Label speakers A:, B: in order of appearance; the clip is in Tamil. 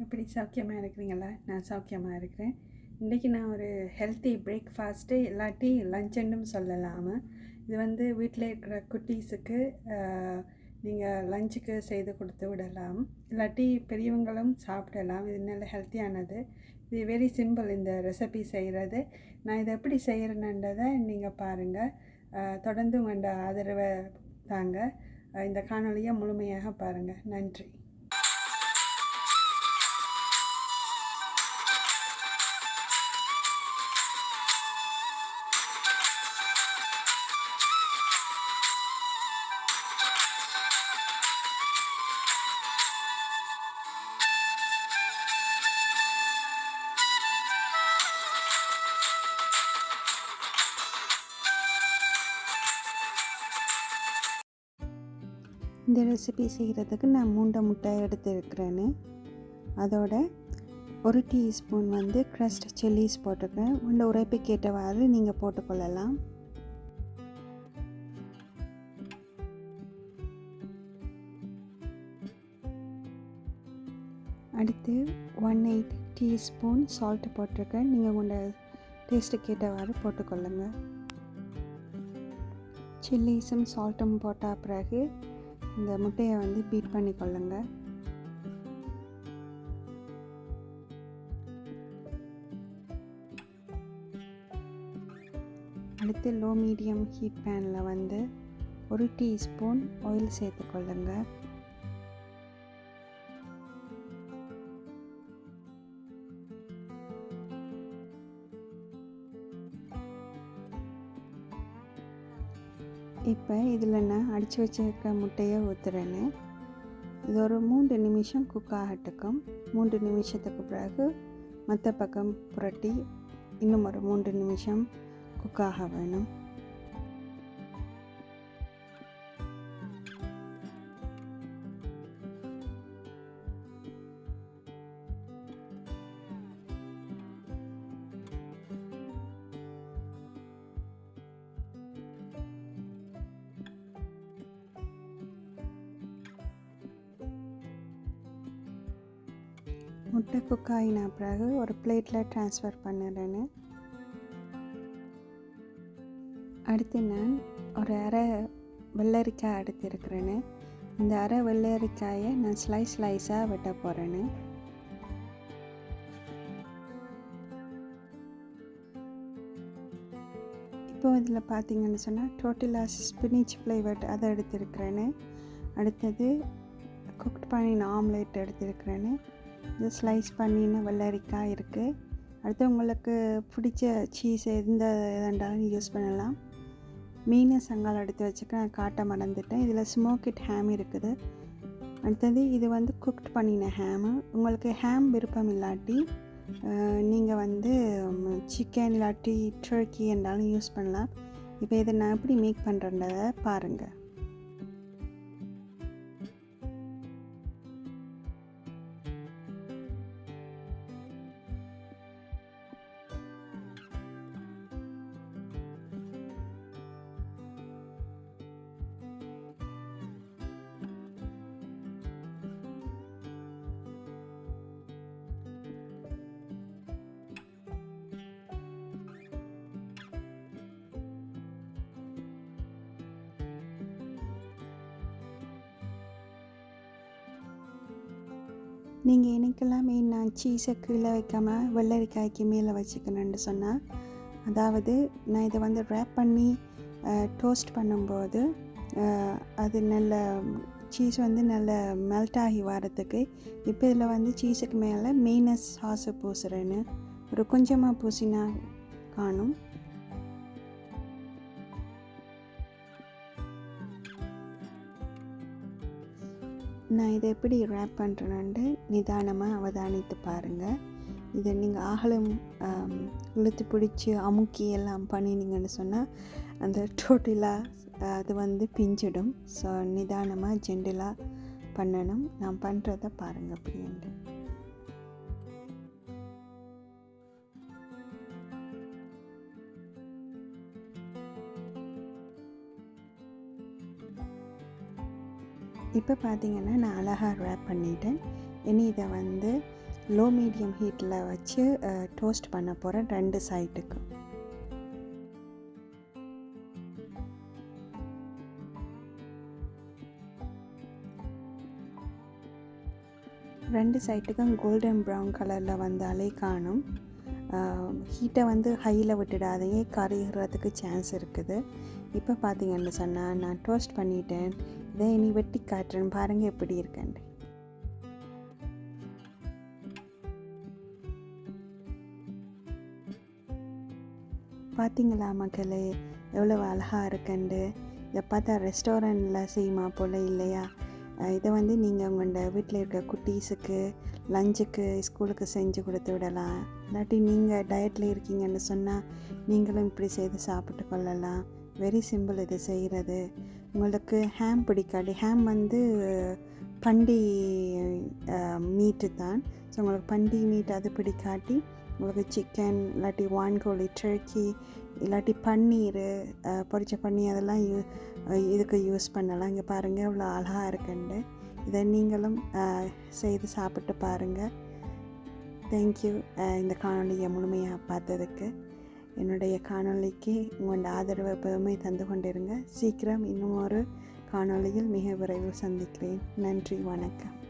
A: எப்படி சௌக்கியமாக இருக்கிறீங்களா நான் சௌக்கியமாக இருக்கிறேன். இன்றைக்கி நான் ஒரு ஹெல்த்தி பிரேக்ஃபாஸ்ட்டு இல்லாட்டி லஞ்சுன்னு சொல்லலாமா. இது வந்து வீட்டில் இருக்கிற குட்டீஸுக்கு நீங்கள் லஞ்சுக்கு செய்து கொடுத்து விடலாம். இல்லாட்டி பெரியவங்களும் சாப்பிடலாம். இது நல்ல ஹெல்த்தியானது இது வெரி சிம்பிள் இந்த ரெசிபி செய்கிறது நான் இதை எப்படி செய்கிறேன்றதை நீங்கள் பாருங்கள் தொடர்ந்து உங்களோட ஆதரவை தாங்க. இந்த காணொலியை முழுமையாக பாருங்கள் நன்றி. இந்த ரெசிபி செய்கிறதுக்கு நான் மூண்டை முட்டை எடுத்துருக்கிறேன்னு அதோட ஒரு டீஸ்பூன் வந்து க்ரஸ்ட் சில்லிஸ் போட்டிருக்கேன் உள்ள உரைப்புக்கு ஏற்றவாறு நீங்கள் போட்டுக்கொள்ளலாம். அடுத்து ஒன் எயிட் டீஸ்பூன் சால்ட் போட்டிருக்கேன். நீங்கள் உண்டை டேஸ்ட்டுக்கு ஏற்றவாறு போட்டுக்கொள்ளுங்கள் சில்லிஸும் சால்ட்டும் போட்ட பிறகு இந்த முட்டையை வந்து பீட் பண்ணி கொள்ளுங்க. அடுத்து லோ மீடியம் ஹீட் பேனில் வந்து ஒரு டீஸ்பூன் ஆயில் சேர்த்து இப்போ இதில் நான் அடித்து வச்சிருக்க முட்டையை ஊற்றுறேன்னு இது ஒரு மூன்று நிமிஷம் குக் ஆகட்டுக்கும். மூன்று நிமிஷத்துக்கு பிறகு மற்ற பக்கம் புரட்டி இன்னும் ஒரு மூன்று நிமிஷம் குக் ஆக வேணும். முட்டை குக் ஆகின பிறகு ஒரு பிளேட்டில் ட்ரான்ஸ்ஃபர் பண்ணிடுறேன்னு அடுத்து நான் ஒரு அரை வெள்ளரிக்காய் எடுத்திருக்கிறேன்னு. இந்த அரை வெள்ளரிக்காயை நான் ஸ்லைஸ் ஸ்லைஸாக வெட்ட போகிறேன்னு இப்போ இதில் பார்த்தீங்கன்னு சொன்னால் டோட்டிலாஸ் ஸ்பினிச் ஃப்ளேவர்ட் அதை எடுத்துருக்கிறேன்னு. அடுத்தது குக்ட் பண்ணின ஆம்லேட் எடுத்துருக்கிறேன்னு. இது ஸ்லைஸ் பண்ணின வெள்ளரிக்காய் இருக்குது அடுத்து உங்களுக்கு பிடிச்ச சீஸ் எந்த இதாண்டாலும் யூஸ் பண்ணலாம். மீன் சங்கால் எடுத்து வச்சுக்க நான் காட்ட மறந்துட்டேன். இதில் ஸ்மோக்கிட் ஹேம் இருக்குது. அடுத்தது இது வந்து குக்ட் பண்ணின ஹேமு உங்களுக்கு ஹேம் விருப்பம் இல்லாட்டி நீங்கள் வந்து சிக்கன் இல்லாட்டி டர்க்கி என்றாலும் யூஸ் பண்ணலாம். இப்போ இதை நான் எப்படி மேக் பண்ணுறேன்றதை பாருங்கள் நீங்கள் எனக்கெல்லாம் மெயின் நான் சீஸை கீழே வைக்காமல் வெள்ளரிக்காய்க்கு மேலே வச்சுக்கணுன்னு சொன்னால் அதாவது நான் இதை வந்து ரேப் பண்ணி டோஸ்ட் பண்ணும்போது அது நல்ல சீஸ் வந்து நல்ல மெல்ட் ஆகி வரத்துக்கு இப்போ இதில் வந்து சீஸுக்கு மேலே மெயினஸ் சாஸை பூசுகிறேன்னு ஒரு கொஞ்சமாக பூசினா காணும். நான் இதை எப்படி ரேப் பண்ணுறேன்ட்டு நிதானமாக அவதானித்து பாருங்கள் இதை நீங்கள் ஆகலம் இழுத்து பிடிச்சி அமுக்கி எல்லாம் பண்ணினீங்கன்னு சொன்னால் அந்த டோட்டலாக அது வந்து பிஞ்சிடும். ஸோ நிதானமாக ஜெண்டிலாக பண்ணணும். நான் பண்ணுறத பாருங்கள் அப்படின்ட்டு இப்போ பார்த்திங்கன்னா நான் அழகாக ரேப் பண்ணிட்டேன். இனி இதை வந்து லோ மீடியம் ஹீட்டில் வச்சு டோஸ்ட் பண்ண போகிறேன் ரெண்டு சைட்டுக்கும் ரெண்டு சைட்டுக்கும் கோல்டன் ப்ரௌன் கலரில் வந்தாலே காணும். ஹீட்டை வந்து ஹையில் விட்டுடாதையே கரைகிறதுக்கு சான்ஸ் இருக்குது. இப்போ பார்த்தீங்கன்னு சொன்னால் நான் டோஸ்ட் பண்ணிட்டேன். இதை இனி வெட்டி காட்டுறேன். பாருங்கள் எப்படி இருக்கேன் பார்த்தீங்களா மக்களே எவ்வளோ அழகாக இருக்கண்டு இதை பார்த்தா ரெஸ்டாரண்ட்டில் செய்யுமா போல் இல்லையா? இதை வந்து நீங்கள் உங்களோட வீட்டில் இருக்க குட்டீஸுக்கு லஞ்சுக்கு ஸ்கூலுக்கு செஞ்சு கொடுத்து விடலாம். இல்லாட்டி நீங்கள் டயட்டில் இருக்கீங்கன்னு சொன்னால் நீங்களும் இப்படி செய்து சாப்பிட்டு கொள்ளலாம். வெரி சிம்பிள் இது செய்கிறது உங்களுக்கு ஹேம் பிடிக்காது. ஹேம் வந்து பண்டி மீட்டு தான். ஸோ உங்களுக்கு பண்டி மீட் அது பிடிக்காட்டி உங்களுக்கு சிக்கன் இல்லாட்டி வான்கோழி டர்க்கி இல்லாட்டி பன்னீர் பொரிச்ச பன்னீர் அதெல்லாம் யூ இதுக்கு யூஸ் பண்ணலாம். இங்கே பாருங்கள் இவ்வளோ அழகாக இருக்குண்டு. இதை நீங்களும் செய்து சாப்பிட்டு பாருங்கள் தேங்க்யூ இந்த காணொலியை முழுமையாக பார்த்ததுக்கு. என்னுடைய காணொளிக்கு உங்களோட ஆதரவை எப்பவுமே தந்து கொண்டிருங்க. சீக்கிரம் இன்னும் ஒரு காணொளியில் மிக விரைவில் சந்திக்கிறேன். நன்றி வணக்கம்.